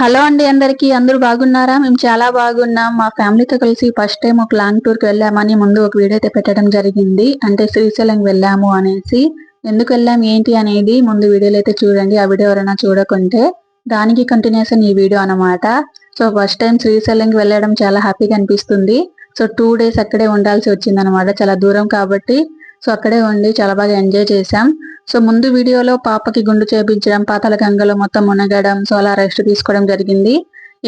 Hello అండి అందరికీ అందరూ బాగున్నారా? మేము చాలా బాగున్నాం. మా ఫ్యామిలీతో కలిసి ఫస్ట్ టైం ఒక లాంగ్ టూర్కి వెళ్ళామని ముందు ఒక వీడియో అయితే పెట్టడం జరిగింది. అంటే శ్రీశైలం వెళ్ళాము అనేసి. ఎందుకు వెళ్ళాం ఏంటి అనేది ముందు వీడియోలో అయితే చూడండి. ఆ వీడియో ఎవరైనా చూడకుంటే దానికి కంటిన్యూషన్ ఈ వీడియో అన్నమాట. సో ఫస్ట్ టైం శ్రీశైలంకి వెళ్ళడం చాలా హ్యాపీగా అనిపిస్తుంది. సో టూ డేస్ అక్కడే ఉండాల్సి వచ్చింది అనమాట చాలా దూరం కాబట్టి. సో అక్కడే ఉండి చాలా బాగా ఎంజాయ్ చేశాం. సో ముందు వీడియోలో పాపకి గుండు చేపించడం పాతాల గంగలో మొత్తం మునగడం సో అలా రెస్ట్ తీసుకోవడం జరిగింది.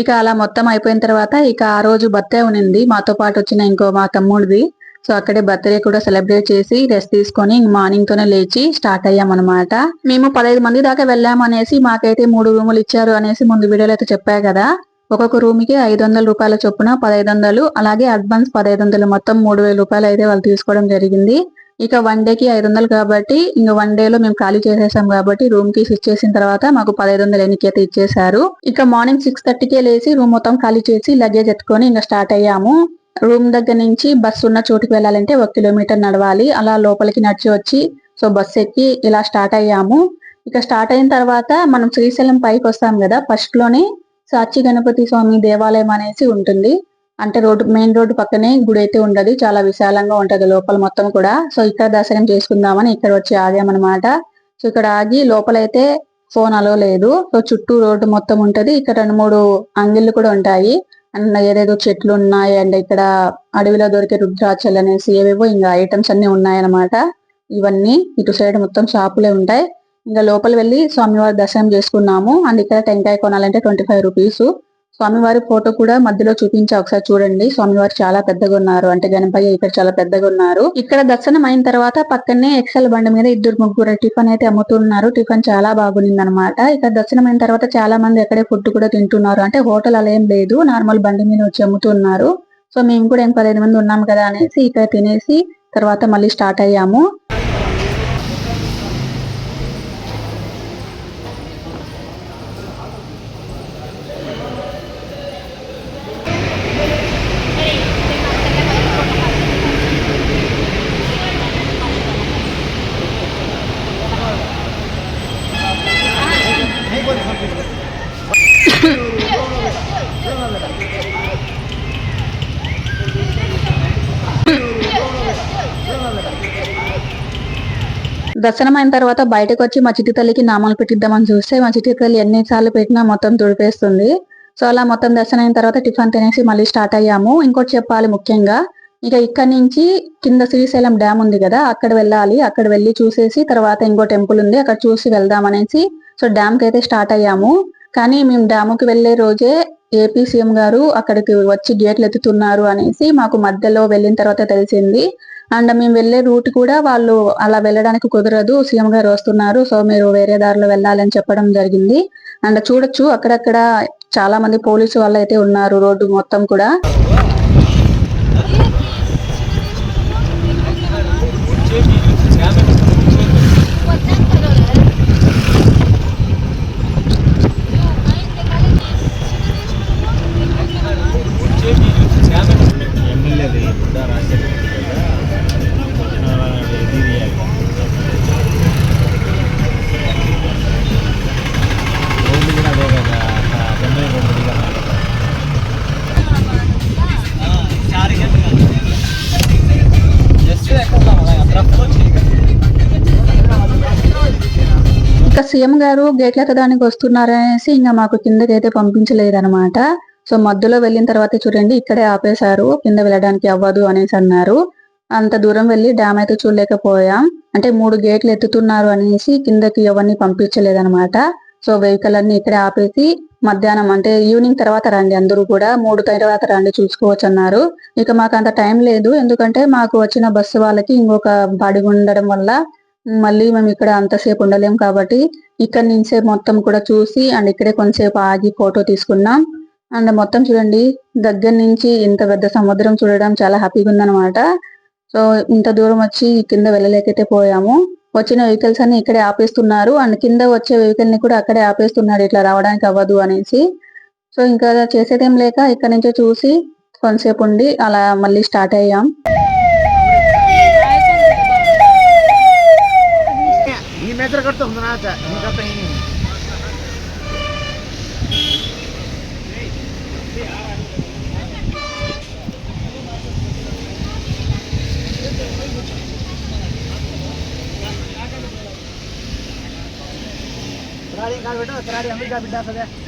ఇక అలా మొత్తం అయిపోయిన తర్వాత ఇక ఆ రోజు బర్త్డే ఉనింది మాతో పాటు వచ్చిన ఇంకో మా తమ్ముడిది. సో అక్కడే బర్త్డే కూడా సెలబ్రేట్ చేసి రెస్ట్ తీసుకొని మార్నింగ్ తోనే లేచి స్టార్ట్ అయ్యాం అనమాట మేము పదహైదు మంది దాకా వెళ్ళాం అనేసి మాకైతే మూడు రూములు ఇచ్చారు అనేసి ముందు వీడియోలో అయితే చెప్పా కదా. ఒక్కొక్క రూమ్కి ఐదు వందల రూపాయల చొప్పున పదహైదు వందలు అలాగే అడ్వాన్స్ పదహైదు వందలు మొత్తం మూడు వేల రూపాయలు అయితే వాళ్ళు తీసుకోవడం జరిగింది. ఇక వన్ డే కి ఐదు వందలు కాబట్టి ఇంకా వన్ డే లో మేము ఖాళీ చేసేసాం కాబట్టి రూమ్కి ఇచ్చేసిన తర్వాత మాకు పదహైదు వందలు ఎన్నికైతే ఇచ్చేసారు ఇక మార్నింగ్ సిక్స్ థర్టీకే లేచి రూమ్ మొత్తం ఖాళీ చేసి లగేజ్ ఎత్తుకొని ఇంకా స్టార్ట్ అయ్యాము. రూమ్ దగ్గర నుంచి బస్సు ఉన్న చోటుకి వెళ్ళాలంటే ఒక కిలోమీటర్ నడవాలి. అలా లోపలికి నడిచి వచ్చి సో బస్ ఎక్కి ఇలా స్టార్ట్ అయ్యాము. ఇక స్టార్ట్ అయిన తర్వాత మనం శ్రీశైలం పైకి వస్తాం కదా ఫస్ట్లోనే సాక్షి గణపతి స్వామి దేవాలయం అనేసి ఉంటుంది. అంటే రోడ్డు మెయిన్ రోడ్డు పక్కనే గుడి అయితే ఉండదు. చాలా విశాలంగా ఉంటది లోపల మొత్తం కూడా. సో ఇక్కడ దర్శనం చేసుకుందామని ఇక్కడ వచ్చి ఆగామన్నమాట. సో ఇక్కడ ఆగి లోపలైతే ఫోన్ అలో లేదు. సో చుట్టూ రోడ్డు మొత్తం ఉంటది. ఇక్కడ రెండు మూడు అంగిళ్ళు కూడా ఉంటాయి. అండ్ ఏదేదో చెట్లు ఉన్నాయి. అండ్ ఇక్కడ అడవిలో దొరికే రుద్రాచలు అనేసి ఏవేవో ఇంకా ఐటమ్స్ అన్ని ఉన్నాయన్నమాట. ఇవన్నీ ఇటు సైడ్ మొత్తం షాపులే ఉంటాయి. ఇంకా లోపల వెళ్ళి స్వామివారి దర్శనం చేసుకున్నాము. అండ్ ఇక్కడ టెంకాయ కొనాలంటే ట్వంటీ ఫైవ్ రూపీస్. స్వామివారి ఫోటో కూడా మధ్యలో చూపించా ఒకసారి చూడండి. స్వామివారు చాలా పెద్దగా ఉన్నారు. అంటే గణపయ్య ఇక్కడ చాలా పెద్దగా ఉన్నారు. ఇక్కడ దర్శనం అయిన తర్వాత పక్కనే ఎక్సెల్ బండి మీద ఇద్దరు ముగ్గురు టిఫిన్ అయితే అమ్ముతున్నారు. టిఫిన్ చాలా బాగుంది అనమాట ఇక్కడ దర్శనం అయిన తర్వాత చాలా మంది ఎక్కడే ఫుడ్ కూడా తింటున్నారు. అంటే హోటల్ అలా ఏం లేదు. నార్మల్ బండి మీద వచ్చి అమ్ముతున్నారు. సో మేము కూడా ఏం పదిహేను మంది ఉన్నాం కదా అనేసి ఇక్కడ తినేసి తర్వాత మళ్ళీ స్టార్ట్ అయ్యాము. దర్శనం అయిన తర్వాత బయటకు వచ్చి మా చిట్టి తల్లికి నామాలు పెట్టిద్దామని చూస్తే మా చిట్టి తల్లి ఎన్నిసార్లు పెట్టినా మొత్తం తుడిపేస్తుంది. సో అలా మొత్తం దర్శనం అయిన తర్వాత టిఫిన్ తినేసి మళ్ళీ స్టార్ట్ అయ్యాము. ఇంకోటి చెప్పాలి ముఖ్యంగా ఇక ఇక్కడ నుంచి కింద శ్రీశైలం డ్యామ్ ఉంది కదా అక్కడ వెళ్ళాలి. అక్కడ వెళ్ళి చూసేసి తర్వాత ఇంకో టెంపుల్ ఉంది అక్కడ చూసి వెళ్దాం అనేసి సో డ్యామ్కి అయితే స్టార్ట్ అయ్యాము. కానీ మేము డ్యాముకి వెళ్ళే వెళ్ళే రోజే ఏపీ సీఎం గారు అక్కడికి వచ్చి గేట్లు ఎత్తుతున్నారు అనేసి మాకు మధ్యలో వెళ్ళిన తర్వాత తెలిసింది. అండ్ మేము వెళ్ళే రూట్ కూడా వాళ్ళు అలా వెళ్ళడానికి కుదరదు. సీఎం గారు వస్తున్నారు. సో మీరు వేరే దారిలో వెళ్ళాలని చెప్పడం జరిగింది. అండ్ చూడొచ్చు అక్కడక్కడ చాలా మంది పోలీసు వాళ్ళు అయితే ఉన్నారు రోడ్డు మొత్తం కూడా. సీఎం గారు గేట్ల ఎక్కడానికి వస్తున్నారనేసి ఇంకా మాకు కిందకి అయితే పంపించలేదన్నమాట. సో మధ్యలో వెళ్ళిన తర్వాత చూడండి ఇక్కడే ఆపేశారు కింద వెళ్ళడానికి అవ్వదు అనేసి అన్నారు. అంత దూరం వెళ్ళి డ్యామ్ అయితే చూడలేకపోయాం. అంటే మూడు గేట్లు ఎత్తుతున్నారు అనేసి కిందకి ఎవరిని పంపించలేదనమాట సో వెహికల్ అన్ని ఇక్కడే ఆపేసి మధ్యాహ్నం అంటే ఈవినింగ్ తర్వాత రండి అందరూ కూడా మూడు తర్వాత రండి చూసుకోవచ్చు అన్నారు ఇక మాకు అంత టైం లేదు ఎందుకంటే మాకు వచ్చిన బస్సు వాళ్ళకి ఇంకొక బాడీ ఉండడం వల్ల మళ్ళీ మేము ఇక్కడ అంతసేపు ఉండలేం కాబట్టి ఇక్కడ నుంచే మొత్తం కూడా చూసి అండ్ ఇక్కడే కొంతసేపు ఆగి ఫోటో తీసుకున్నాం. అండ్ మొత్తం చూడండి దగ్గర నుంచి ఇంత పెద్ద సముద్రం చూడడం చాలా హ్యాపీగా ఉందన్నమాట. సో ఇంత దూరం వచ్చి కింద వెళ్ళలేకైతే పోయాము. వచ్చిన వెహికల్స్ అన్ని ఇక్కడే ఆపేస్తున్నారు. అండ్ కింద వచ్చే వెహికల్ని కూడా అక్కడే ఆపేస్తున్నారు ఇట్లా రావడానికి అవ్వదు అనేసి. సో ఇంకా చేసేదేం లేక ఇక్కడ నుంచే చూసి కొంతసేపు ఉండి అలా మళ్ళీ స్టార్ట్ అయ్యాం. मेजर करते हम ना चाहते हम करते ही। नहीं तराड़ी बेटा तरारी अमेरिका बिड्डा सजा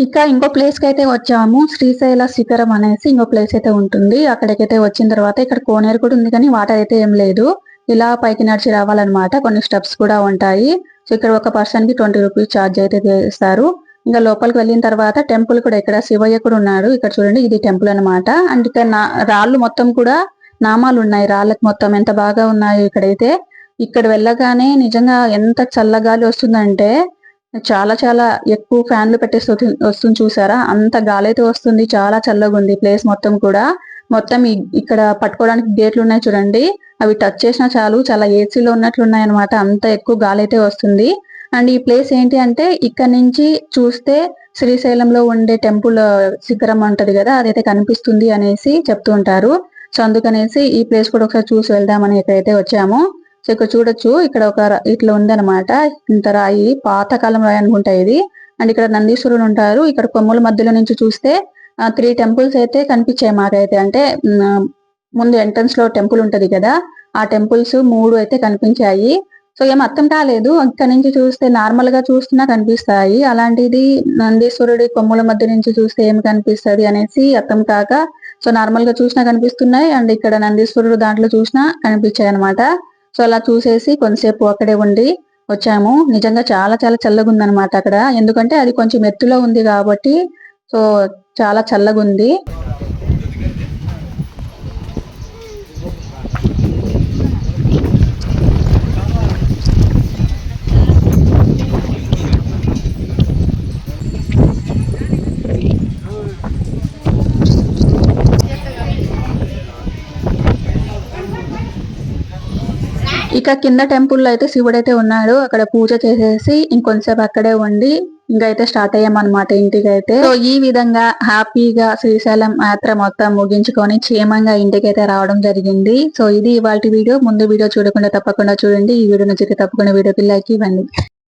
ఇక ఇంకో ప్లేస్కి అయితే వచ్చాము. శ్రీశైల శిఖరం అనేసి ఇంకో ప్లేస్ అయితే ఉంటుంది. అక్కడికైతే వచ్చిన తర్వాత ఇక్కడ కోనేరు కూడా ఉంది కానీ వాటర్ అయితే ఏం లేదు. ఇలా పైకి నడిచి రావాలన్నమాట. కొన్ని స్టెప్స్ కూడా ఉంటాయి. సో ఇక్కడ ఒక పర్సన్కి ట్వంటీ రూపీస్ ఛార్జ్ అయితే చేస్తారు. ఇంకా లోపలికి వెళ్ళిన తర్వాత టెంపుల్ కూడా ఇక్కడ శివయ్య కూడా ఉన్నాడు. ఇక్కడ చూడండి ఇది టెంపుల్ అన్నమాట. అండ్ ఇక్కడ నా- రాళ్ళు మొత్తం కూడా నామాలు ఉన్నాయి. రాళ్ళకి మొత్తం ఎంత బాగా ఉన్నాయో ఇక్కడైతే. ఇక్కడ వెళ్ళగానే నిజంగా ఎంత చల్లగాలి వస్తుందంటే చాలా చాలా ఎక్కువ ఫ్యాన్లు పెట్టేసి వస్తుంది చూసారా? అంత గాలి అయితే వస్తుంది చాలా చల్లగా ఉంది ప్లేస్ మొత్తం కూడా. మొత్తం ఇక్కడ పట్టుకోవడానికి గేట్లు ఉన్నాయి చూడండి. అవి టచ్ చేసినా చాలు చాలా ఏసీలో ఉన్నట్లు ఉన్నాయి అనమాట అంత ఎక్కువ గాలి అయితే వస్తుంది. అండ్ ఈ ప్లేస్ ఏంటి అంటే ఇక్కడ నుంచి చూస్తే శ్రీశైలంలో ఉండే టెంపుల్ శిఖరం ఉంటది కదా అదైతే కనిపిస్తుంది అనేసి చెప్తూ ఉంటారు. సో అందుకనేసి ఈ ప్లేస్ కూడా ఒకసారి చూసి వెళ్దామని ఇక్కడైతే వచ్చాము. సో ఇక్కడ చూడొచ్చు ఇక్కడ ఒక ఇట్లా ఉందన్నమాట. ఇంత రాయి పాతకాలం రాయి అనుకుంటా ఇది. అండ్ ఇక్కడ నందీశ్వరులు ఉంటారు. ఇక్కడ కొమ్ముల మధ్యలో నుంచి చూస్తే త్రీ టెంపుల్స్ అయితే కనిపించాయి మాకైతే. అంటే ముందు ఎంట్రన్స్లో టెంపుల్ ఉంటది కదా ఆ టెంపుల్స్ మూడు అయితే కనిపించాయి. సో ఏం అర్థం కాలేదు. ఇక్కడ నుంచి చూస్తే నార్మల్గా చూస్తున్నా కనిపిస్తాయి. అలాంటిది నందీశ్వరుడి కొమ్ముల మధ్య నుంచి చూస్తే ఏమి కనిపిస్తది అనేసి అర్థం కాక సో నార్మల్గా చూసినా కనిపిస్తున్నాయి. అండ్ ఇక్కడ నందీశ్వరుడు దాంట్లో చూసినా కనిపించాయి అనమాట సో అలా చూసేసి కొంతసేపు అక్కడే ఉండి వచ్చాము. నిజంగా చాలా చాలా చల్లగా ఉందన్నమాట అక్కడ. ఎందుకంటే అది కొంచెం ఎత్తులో ఉంది కాబట్టి సో చాలా చల్లగా ఉంది ఇక కింద టెంపుల్లో అయితే శివుడైతే ఉన్నాడు. అక్కడ పూజ చేసేసి ఇంకొంచెంసేపు అక్కడే ఉండి ఇంకా అయితే స్టార్ట్ అయ్యామన్నమాట ఇంటికి అయితే సో ఈ విధంగా హ్యాపీగా శ్రీశైలం యాత్ర మొత్తం ముగించుకొని క్షేమంగా ఇంటికి అయితే రావడం జరిగింది. సో ఇది ఇవాళ వీడియో. ముందు వీడియో చూడకుండా తప్పకుండా చూడండి. ఈ వీడియో నచ్చితే తప్పకుండా వీడియోకి లైక్ ఇవ్వండి.